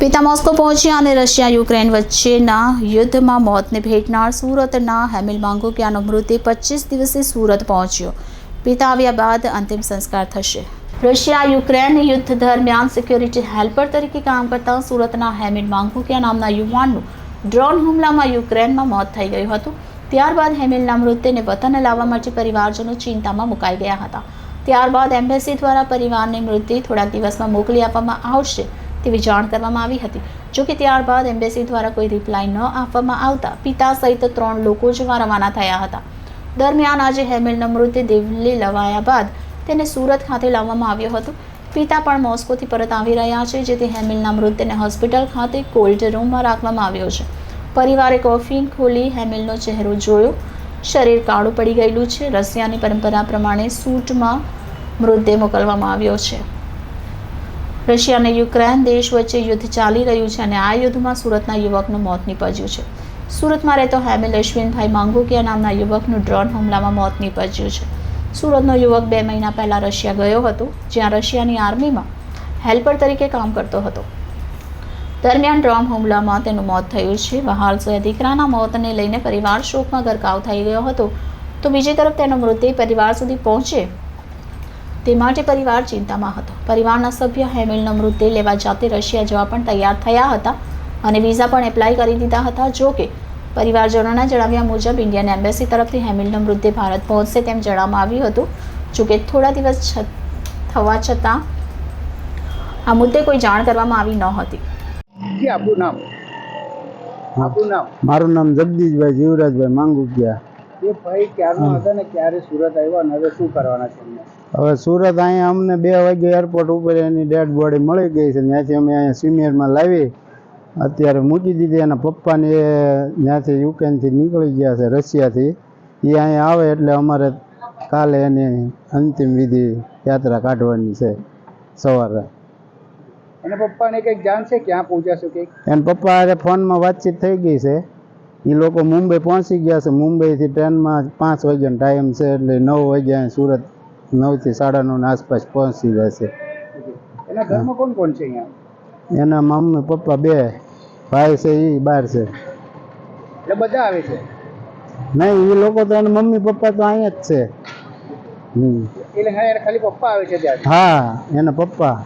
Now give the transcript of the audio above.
પિતા મોસ્કો પહોંચ્યા અને રશિયા, યુક્રેન વચ્ચેના યુદ્ધમાં મોતને ભેટનાર સુરતના હેમિલ માંગોકિયાનો મૃતદેહ પચીસ દિવસે સુરત પહોંચ્યો. પિતા આવ્યા બાદ અંતિમ સંસ્કાર થશે. રશિયા, યુક્રેન યુદ્ધ દરમિયાન સિક્યોરિટી હેલ્પર તરીકે કામ કરતા સુરતના હેમિલ માંગોકિયા નામના યુવાનનું ડ્રોન હુમલામાં યુક્રેનમાં મોત થઈ ગયું હતું. ત્યારબાદ હેમિલના મૃતદેહને વતન લાવવા માટે પરિવારજનો ચિંતામાં મુકાઈ ગયા હતા. ત્યારબાદ એમ્બેસી દ્વારા પરિવારને મૃતદેહ થોડા દિવસમાં મોકલી આપવામાં આવશે. તેવી જાણ કરવામાં આવી હતી. જોકે ત્યારબાદ એમ્બેસી દ્વારા કોઈ રિપ્લાય ન આપવામાં આવતા પિતા સહિત ત્રણ લોકો જવા રવાના થયા હતા. દરમિયાન આજે હેમિલનો મૃતદેહ દિલ્હી લવાયા બાદ તેને સુરત ખાતે લાવવામાં આવ્યો હતો. પિતા પણ મોસ્કોથી પરત આવી રહ્યા છે, જેથી હેમિલના મૃતદેહને હોસ્પિટલ ખાતે કોલ્ડ રૂમમાં રાખવામાં આવ્યો છે. પરિવારે કોફીન ખોલી હેમિલનો ચહેરો જોયો. શરીર કાળું પડી ગયેલું છે. રશિયાની પરંપરા પ્રમાણે સૂટમાં મૃતદેહ મોકલવામાં આવ્યો છે. રશિયા અને યુક્રેન દેશ વચ્ચે યુદ્ધ ચાલી રહ્યું છે અને આ યુદ્ધમાં સુરતના યુવકનું મોત નીપજ્યું છે. સુરતમાં રહેતો હેમિલ અશ્વિનભાઈ માંગુકિયા નામના યુવકનું ડ્રોન હુમલામાં મોત નીપજ્યું છે. સુરતનો યુવક બે મહિના પહેલાં રશિયા ગયો હતો, જ્યાં રશિયાની આર્મીમાં હેલ્પર તરીકે કામ કરતો હતો. દરમિયાન ડ્રોન હુમલામાં તેનું મોત થયું છે. વહાલસોએ દીકરાના મોતને લઈને પરિવાર શોકમાં ગરકાવ થઈ ગયો હતો. તો બીજી તરફ તેનો મૃતદેહ પરિવાર સુધી પહોંચે તે માટે પરિવાર ચિંતામાં હતો. પરિવારના સભ્ય હેમિલનો મૃતદેહ લેવા જાતે રશિયા જવા પણ તૈયાર થયા હતા અને વિઝા પણ એપ્લાય કરી દીધા હતા. જો કે પરિવારજનોના જણાવ્યા મુજબ ઇન્ડિયન એમ્બેસી તરફથી હેમિલનો મૃતદેહ ભારત પહોંચશે તેમ જણાવવામાં આવ્યું હતું. જોકે થોડા દિવસ થવા છતાં આ મુદ્દે કોઈ જાણ કરવામાં આવી નહોતી હતી. નામ? આપણું નામ? મારું નામ જગદીશભાઈ જીવરાજભાઈ માંગુકિયા. એ ભાઈ ક્યારનો હતા ને ક્યારે સુરત આવ્યા અને હવે શું કરવાના છે એમને? હવે સુરત અહીંયા અમને બે વાગે એરપોર્ટ ઉપર એની ડેડ બોડી મળી ગઈ છે. ત્યાંથી અમે અહીંયા સિમિયરમાં લાવી અત્યારે મૂકી દીધી એના પપ્પાને એ ત્યાંથી યુક્રેનથી નીકળી ગયા છે રશિયાથી. એ અહીંયા આવે એટલે અમારે કાલે એની અંતિમ વિધિ યાત્રા કાઢવાની છે સવારે. અને પપ્પાને કંઈક જાણ છે ક્યાં પહોંચ્યા છો કંઈક? એના પપ્પા ફોનમાં વાતચીત થઈ ગઈ છે. એ લોકો મુંબઈ પહોંચી ગયા છે. મુંબઈથી ટ્રેનમાં પાંચ વાગ્યાનો ટાઈમ છે એટલે નવ વાગ્યા સુરત નવથી સાડા નવની આસપાસ પહોંચી જશે એના ઘરમાં કોણ કોણ છે અહીંયા? એના મમ્મી પપ્પા બે. ભાઈ છે એ બહાર છે. એટલે બધા આવે છે? નહીં એ લોકો તો એના મમ્મી પપ્પા તો અહીંયા જ છે. હમ. એટલે ખાલી પપ્પા આવે છે હા એના પપ્પા.